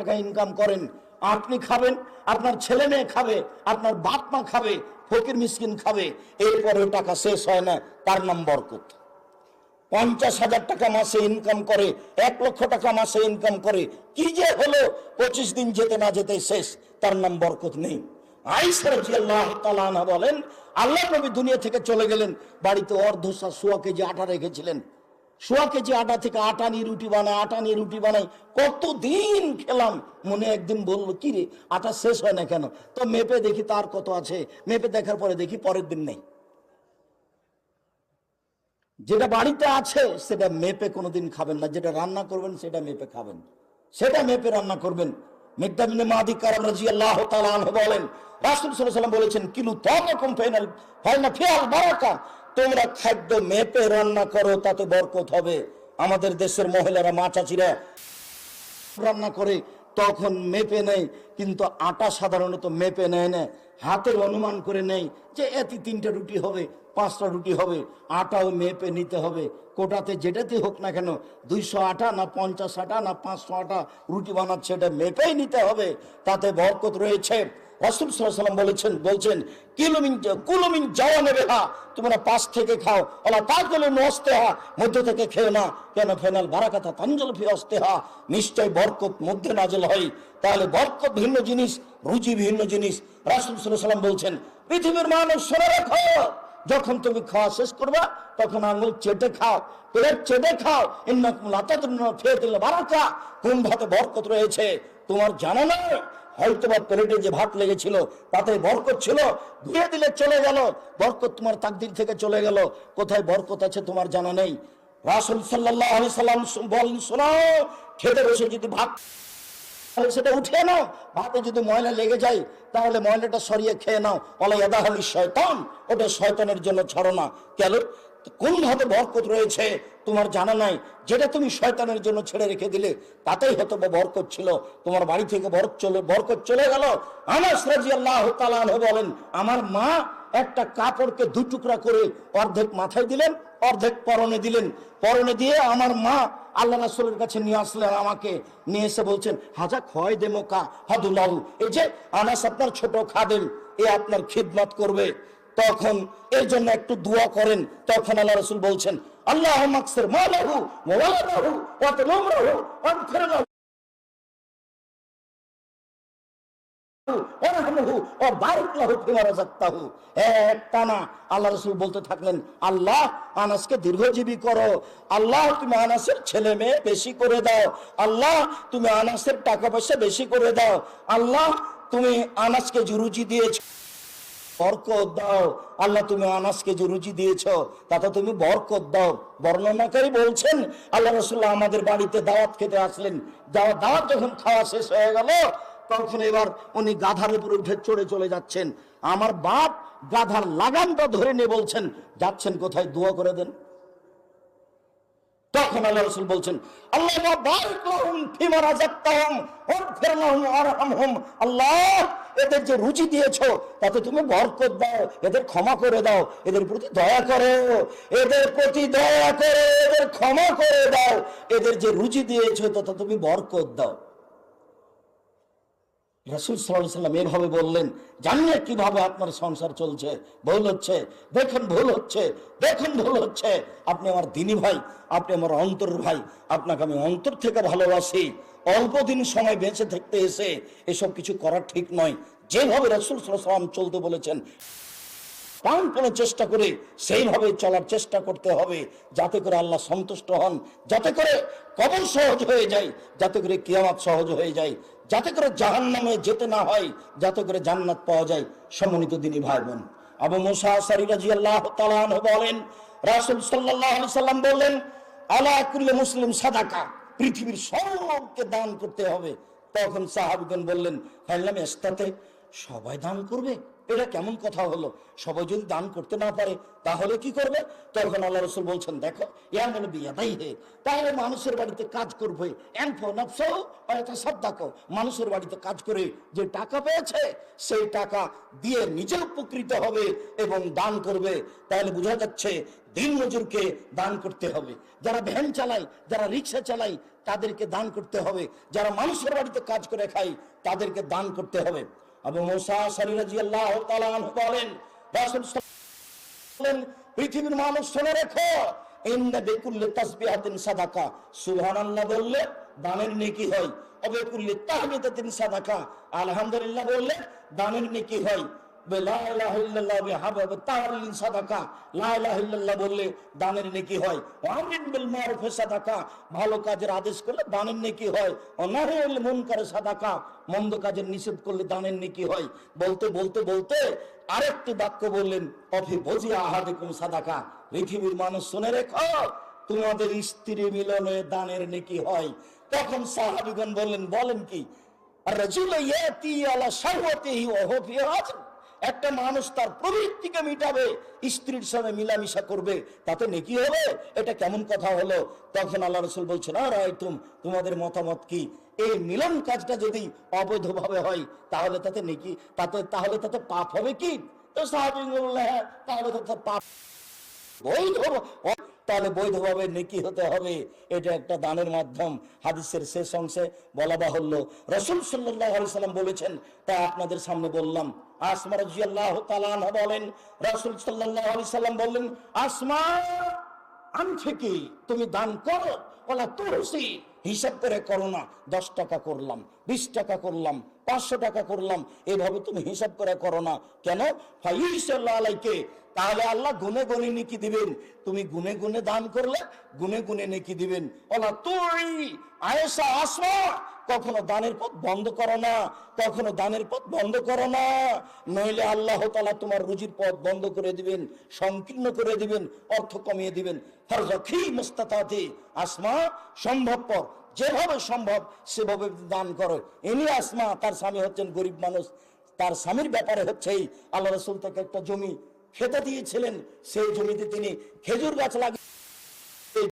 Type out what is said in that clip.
টাকা ইনকাম করেন, আপনি খাবেন, আপনার ছেলে মেয়ে খাবে, আপনার বাপ মা খাবে, ফকির মিসকিন খাবে এরপরে টাকা শেষ হয় না, তার নাম বরকত। পঞ্চাশ হাজার টাকা মাসে ইনকাম করে, এক লক্ষ টাকা মাসে ইনকাম করে, কি যে হলো, পঁচিশ দিন যেতে না যেতে শেষ, তার নাম বরকত নেই। বলেন, আল্লাহ নবী দুনিয়া থেকে চলে গেলেন, বাড়িতে অর্ধসা সোয়া কেজি আটা রেখেছিলেন সোয়া কেজি আটা থেকে আটা নিয়ে রুটি বানায়, আটা নিয়ে রুটি বানাই কতদিন খেলাম? মনে একদিন বলল, কি রে, আটা শেষ হয় না কেন? তো মেপে দেখি তার কত আছে। মেপে দেখার পরে দেখি পরের দিন নেই। যেটা বাড়িতে আছে, সেটা মেপে কোনোদিন খাবেন না। যেটা রান্না করবেন, সেটা মেপে খাবেন। সেটা মেপে রান্না করবেন। বলেন বলেছেন, কিলু তখন ফাইনাল ফাইনাল ফিয়াল বারাকা। তোমরা খাদ্য মেপে রান্না করো, তাতে বরকত হবে। আমাদের দেশের মহিলারা মাছাচিরা রান্না করে, তখন মেপে নেই কিন্তু আটা সাধারণত মেপে নেয় না। হাতের অনুমান করে নেই যে এতে তিনটা রুটি হবে। পাঁচটা রুটি হবে, আটাও মেপে নিতে হবে। কোটাতে যেটাতে হোক না কেন, দুইশো আটা না পঞ্চাশ আটা না পাঁচশো আটা রুটি বানাচ্ছে, এটা মেপেই নিতে হবে। তাতে বরকত রয়েছে। রাসুল সাল্লাম বলেছেন, বলছেন, কিলোমিন কুলোমিন যাওয়া নেবে হা তোমরা পাশ থেকে খাও। ওলা তা গেলে নস্তে হা মধ্য থেকে খেও না। কেন ফেনাল বারাকাতা তাঞ্জল ফি অস্তে হা নিশ্চয় বরকত মধ্যে নাজল হয়। তাহলে বরকত ভিন্ন জিনিস, রুচি ভিন্ন জিনিস। রাসুল সাল্লাম বলছেন, পৃথিবীর মানুষ শুনে রাখো। যখন তুমি খাওয়া শেষ করবা, তখন আঙুল চেটে খাও প্লেট চেটে খাও। ফিয়াতিল বারাকা। কোন ভাতে বরকত রয়েছে। তোমার জানা নয় হয়তো বা প্লেটে যে ভাত লেগেছিল, তাতে বরকত ছিল। ধুয়ে দিলে চলে গেল। বরকত তোমার তাকদির থেকে চলে গেল। কোথায় বরকত আছে তোমার জানা নেই? রাসুল সাল্লাহ সাল্লাম বলেন, শোনাও, খেতে বসে যদি ভাত তাহলে সেটা উঠিয়ে নাও। ভাতে যদি ময়লা লেগে যায়, তাহলে ময়লাটা সরিয়ে খেয়ে নাও। আদাহালি শয়তান, ওটা শয়তানের জন্য ছড়ো না। কেন? কোন ভাবে বরকত রয়েছে? তোমার জানা নাই। যেটা তুমি শয়তানের জন্য ছেড়ে রেখে দিলে, তাতেই হয়তো বরকত ছিল। তোমার বাড়ি থেকে বরকত চলে বরকত চলে গেল। আমার রাজি আল্লাহ বলেন, আমার মা একটা কাপড়কে দু টুকরা করে অর্ধেক মাথায় দিলেন, অর্ধেক পরনে দিলেন। পরনে দিয়ে আমার মা আল্লাহ রাসুলের কাছে নিয়ে আসলেন আমাকে। নিয়ে এসে বলছেন, হাজা খয় দে মোকা হাদুল্লাহু এই যে আনাস আপনার ছোট খাদেম, এ আপনার খিদমত করবে। তখন এর জন্য একটু দোয়া করেন। তখন আল্লাহ রসুল বলছেন, আল্লাহ মাকসের মালাহু আনাসকে দাও। আল্লাহ, তুমি দিয়েছ বরকত দাও। আল্লাহ, তুমি আনাসকে দিয়েছ। তাতে তুমি বরকত দাও। বর্ণনাকারী বলছেন, আল্লাহ রসুল্লাহ আমাদের বাড়িতে দাওয়াত খেতে আসলেন। দাওয়াত যখন খাওয়া শেষ হয়ে গেল তখন এবার উনি গাধার উপরে উঠে চড়ে চলে যাচ্ছেন। আমার বাপ গাধার লাগামটা ধরে নিয়ে বলছেন, যাচ্ছেন কোথায়? দোয়া করে দেন। তখন আল্লাহ রসুল বলছেন, আল্লাহ আল্লাহ, এদের যে রুচি দিয়েছ, তাতে তুমি বরকত দাও, এদের ক্ষমা করে দাও, এদের প্রতি দয়া করো, এদের প্রতি দয়া করে, এদের ক্ষমা করে দাও, এদের যে রুচি দিয়েছ, তাতে তুমি বরকত দাও। রাসুল সাল্লাম এভাবে বললেন, জানলে কীভাবে আপনার সংসার চলছে? ভুল হচ্ছে। দেখুন ভুল হচ্ছে। দেখুন ভুল হচ্ছে। আপনি আমার দিনী ভাই, আপনি আমার অন্তর ভাই, আপনাকে আমি অন্তর থেকে ভালোবাসি। অল্প দিন সময় বেঁচে থাকতে এসে এসব কিছু করা ঠিক নয়। যেভাবে রসুল সাল্লাম চলতে বলেছেন প্রাণপণে চেষ্টা করে সেইভাবে চলার চেষ্টা করতে হবে, যাতে করে আল্লাহ সন্তুষ্ট হন, যাতে করে কবর সহজ হয়ে যায়, যাতে করে কিয়ামাত সহজ হয়ে যায়, যাতে করে জাহান নামে যেতে না হয়, যাতে করে জান্নাত পাওয়া যায়। সম্মানিত দিনী ভাই বোন আবু মুসা সারিরাজি আল্লাহ তালান বলেন, রাসুল সাল্লাম বললেন, আলা কুল্লে মুসলিম সাদাকা, পৃথিবীর সবকে দান করতে হবে। তখন সাহাবিগণ বললেন ফাইলাম এস্তাতে সবাই দান করবে? এটা কেমন কথা হলো? সবাই যদি দান করতে না পারে, তাহলে কি করবে? তখন আল্লাহ রসুল বলছেন, দেখো ইয়ামল বিয়াদাই হে তাহলে মানুষের বাড়িতে কাজ করবে। দেখো মানুষের বাড়িতে কাজ করে যে টাকা পেয়েছে, সেই টাকা দিয়ে নিজে উপকৃত হবে এবং দান করবে। তাহলে বোঝা যাচ্ছে দিন মজুরকে দান করতে হবে। যারা ভ্যান চালায়, যারা রিক্সা চালায়, তাদেরকে দান করতে হবে। যারা মানুষের বাড়িতে কাজ করে খায়, তাদেরকে দান করতে হবে। আবু মোসা শরীরাজি আল্লাহ বলেন রাসূল বলেন, পৃথিবীর মানুষ শুনে রেখো ইন্না বেকুল্লে তাসবিহাতিন সাদাকা। সুবহানাল্লাহ বললে দানের নেকি হয়। অবেকুল্লে তাহমিদাতিন সাদাকা। আলহামদুলিল্লাহ বললে দানের নেকি হয়। ভালো কাজের আদেশ করলে দানের নেকি হয়। মন্দ কাজের নিষেধ করলে দানের নেকি হয়। বলতে বলতে বলতে আরেকটি বাক্য বললেন, অফি বজিয়া আহাদিকুম সাদাকা। পৃথিবীর মানুষ শুনে রেখো, তোমাদের স্ত্রী মিলনে দানের নেকি হয়। তখন সাহাবিগণ বললেন, বলেন কি? আর রাজুল ইয়াতি আলা শাহওয়াতিহি ওয়া ফি রাজল একটা মানুষ তার প্রবৃত্তিকে মিটাবে, স্ত্রীর সঙ্গে মিলামিশা করবে, তাতে নেকি হবে? এটা কেমন কথা হলো? তখন আল্লাহ রসুল বলছেন আর তুম তোমাদের মতামত কি? এই মিলন কাজটা যদি অবৈধভাবে হয়, তাহলে তাতে নেকি, তাতে, তাহলে তাতে পাপ হবে কি? তো সাহাবি বললে হ্যাঁ তাহলে তো তার পাপ, বৈধ তাহলে বৈধভাবে নেকি হতে হবে। এটা একটা দানের মাধ্যম। হাদিসের শেষ অংশে বলা বাহল্য। রসুল সাল্লাহ সাল্লাম বলেছেন, তা আপনাদের সামনে বললাম। আসমা রাজিয়াল্লাহ তালানহা বলেন, রসুল সাল্লাহ আলি সাল্লাম বললেন, আসমা, আমি থেকে তুমি দান করো ওলা তুলসী হিসাব করে করো না, দশ টাকা করলাম, বিশ টাকা করলাম, পাঁচশো টাকা করলাম, এভাবে তুমি হিসাব করে করো না। কেন? আলাইকে, তাহলে আল্লাহ গুনে গুনে নেকি দিবেন। তুমি গুনে গুনে দান করলে, গুনে গুনে নেকি দিবেন। ওলা তুই আয়েসা আসমা কখনো দানের পথ বন্ধ করো না, কখনো দানের পথ বন্ধ করো না। নইলে আল্লাহ তালা তোমার রুজির পথ বন্ধ করে দিবেন, সংকীর্ণ করে দিবেন, অর্থ কমিয়ে দিবেন। আসমা সম্ভবপর যেভাবে সম্ভব সেভাবে দান করো। ইনি আসমা, তার স্বামী হচ্ছেন গরিব মানুষ। তার স্বামীর ব্যাপারে হচ্ছে এই, আল্লাহ রসুল তাকে একটা জমি খেতে দিয়েছিলেন, সেই জমিতে তিনি খেজুর গাছ লাগিয়ে